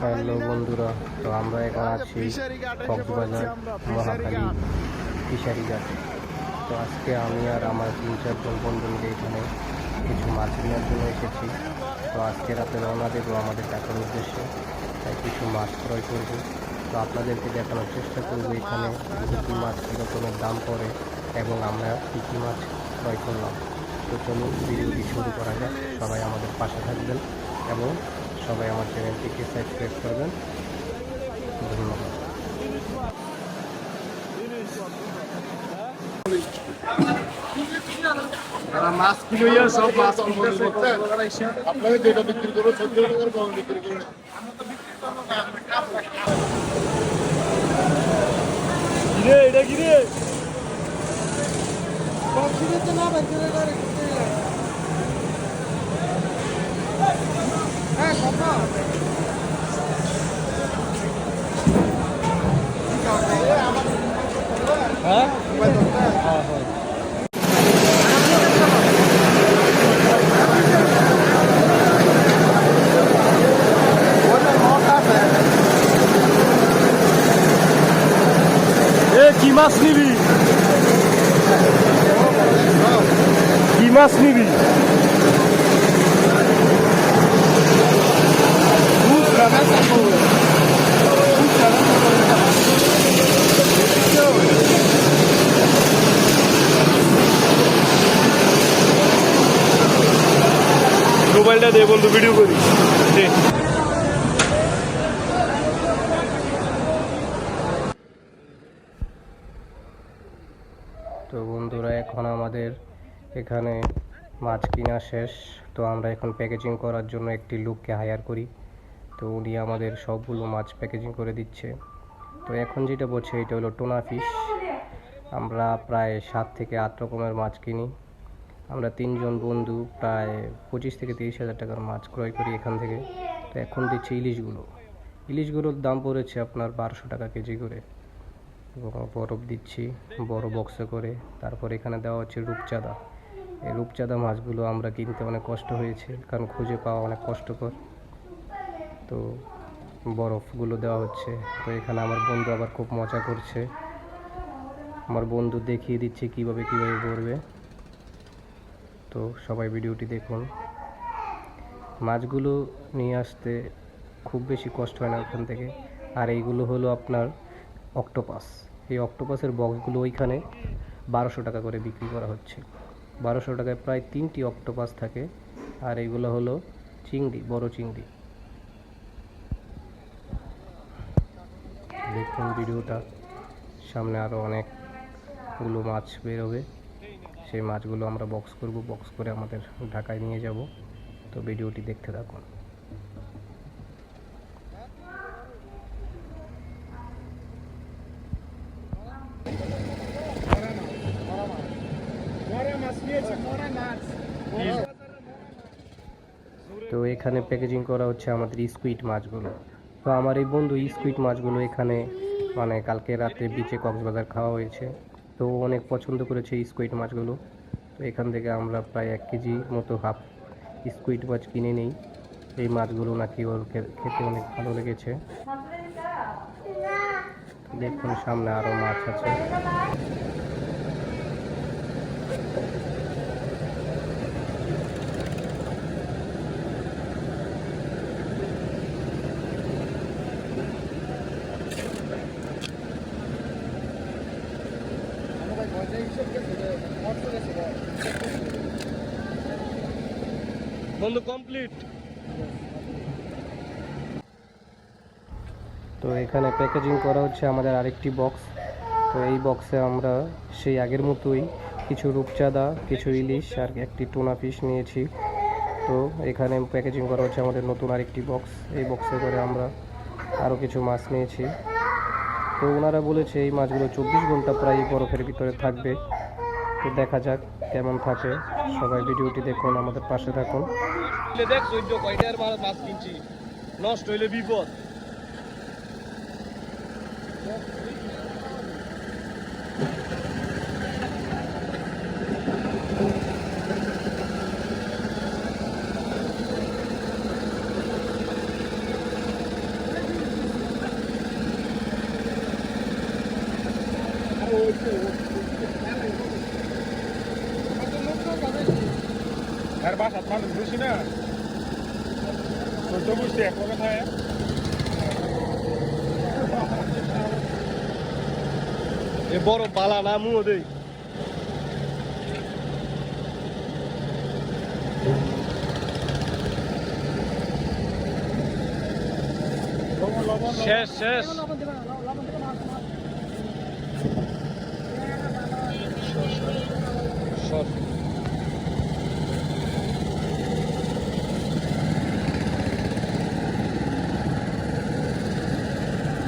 Hello বন্ধুরা, তো আমরা এখন আছি কক্সবাজার মহাকালী ফিশারি ঘাটে তো আজকে আমি আর আমার তিন চারজন বন্ধু মিলে এখানে কিছু মাছ নেওয়ার জন্য এসেছি। তো আজকে রাতে রওনা দেবো আমাদের টাকার উদ্দেশ্যে, তাই কিছু মাছ ক্রয় করব। তো আপনাদেরকে দেখানোর চেষ্টা করব এখানে কী মাছ কী রকমের দাম পড়ে এবং আমরা কী কী মাছ ক্রয় করলাম। তো চলুন, ভিডিওটি শুরু করা যাক। সবাই আমাদের পাশে থাকবেন এবং সবাই আমার চ্যানেলটিকে সাবস্ক্রাইব করবেন ধন্যবাদ তারা মাছ কিনে ইয়ে সব মাছ কিনতেছে আপনাকে যেটা বিক্রি করো চোদ্দ টাকার কম বিক্রি করে কিরে এটা কিরে এ কি মাছ নিবি? কি মাছ নিবি? মোবাইলটা দে বন্ধু ভিডিও করি। তো বন্ধুরা, এখন আমাদের এখানে মাছ কিনা শেষ। তো আমরা এখন প্যাকেজিং করার জন্য একটি লোককে হায়ার করি। তো উনি আমাদের সবগুলো মাছ প্যাকেজিং করে দিচ্ছে। তো এখন যেটা বলছে, এটা হলো টোনা ফিশ আমরা প্রায় সাত থেকে আট রকমের মাছ কিনি। আমরা তিনজন বন্ধু প্রায় পঁচিশ থেকে তিরিশ হাজার টাকার মাছ ক্রয় করি এখান থেকে। তো এখন দিচ্ছে ইলিশগুলো। ইলিশগুলোর দাম পড়েছে আপনার বারোশো টাকা কেজি করে। এবং বরফ দিচ্ছি, বড় বক্সে করে। তারপর এখানে দেওয়া হচ্ছে রূপচাঁদা। এই রূপচাঁদা মাছগুলো আমরা কিনতে অনেক কষ্ট হয়েছে, কারণ খুঁজে পাওয়া অনেক কষ্টকর। তো বরফগুলো দেওয়া হচ্ছে। তো এখানে আমার বন্ধু আবার খুব মজা করছে। আমার বন্ধু দেখিয়ে দিচ্ছে কীভাবে কীভাবে করবে। তো সবাই ভিডিওটি দেখুন। মাছগুলো নিয়ে আসতে খুব বেশি কষ্ট হয় না ওখান থেকে। আর এইগুলো হলো আপনার অক্টোপাস। এই অক্টোপাসের বক্সগুলো ওইখানে বারোশো টাকা করে বিক্রি করা হচ্ছে। বারোশো টাকায় প্রায় তিনটি অক্টোপাস থাকে। আর এইগুলো হলো চিংড়ি, বড় চিংড়ি। দেখুন ভিডিওটা। সামনে আরও অনেকগুলো মাছ বেরোবে। সেই মাছগুলো আমরা বক্স করব বক্স করে আমাদের ঢাকায় নিয়ে যাব। তো ভিডিওটি দেখতে থাকুন। তো এখানে প্যাকেজিং করা হচ্ছে আমাদের স্কুইড মাছগুলো। তো আমার এই বন্ধু স্কুইড মাছগুলো এখানে মানে কালকে রাতে বিচে কক্সবাজার খাওয়া হয়েছে। তো অনেক পছন্দ করেছে স্কুইট মাছগুলো। তো এখান থেকে আমরা প্রায় এক কেজি মতো হাফ স্কুইট মাছ কিনে নিই। এই মাছগুলো নাকি ওর খেতে অনেক ভালো লেগেছে। দেখুন সামনে আরও মাছ আছে। তো এখানে প্যাকেজিং করা হচ্ছে আমাদের আরেকটি বক্স তো এই বক্সে আমরা সেই আগের মতোই কিছু রূপচাঁদা, কিছু ইলিশ আর একটি টোনা ফিশ নিয়েছি। তো এখানে প্যাকেজিং করা হচ্ছে আমাদের নতুন আরেকটি বক্স এই বক্সে করে আমরা আরও কিছু মাছ নিয়েছি। তো ওনারা বলেছে এই মাছগুলো চব্বিশ ঘণ্টা প্রায় বরফের ভিতরে থাকবে। তো দেখা যাক কেমন থাকে। সবাই ভিডিওটি দেখুন, আমাদের পাশে থাকুন। দেখ চোদ্দ কয়টার মাছ কিনছি। নষ্ট হইলে বিপদ। পাঁচ সাত মানুষ বেশি না। চোদ্দ বুঝছি এক লগে এ বড় বালা না মুও শেষ শেষ।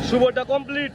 শুভটা কমপ্লিট।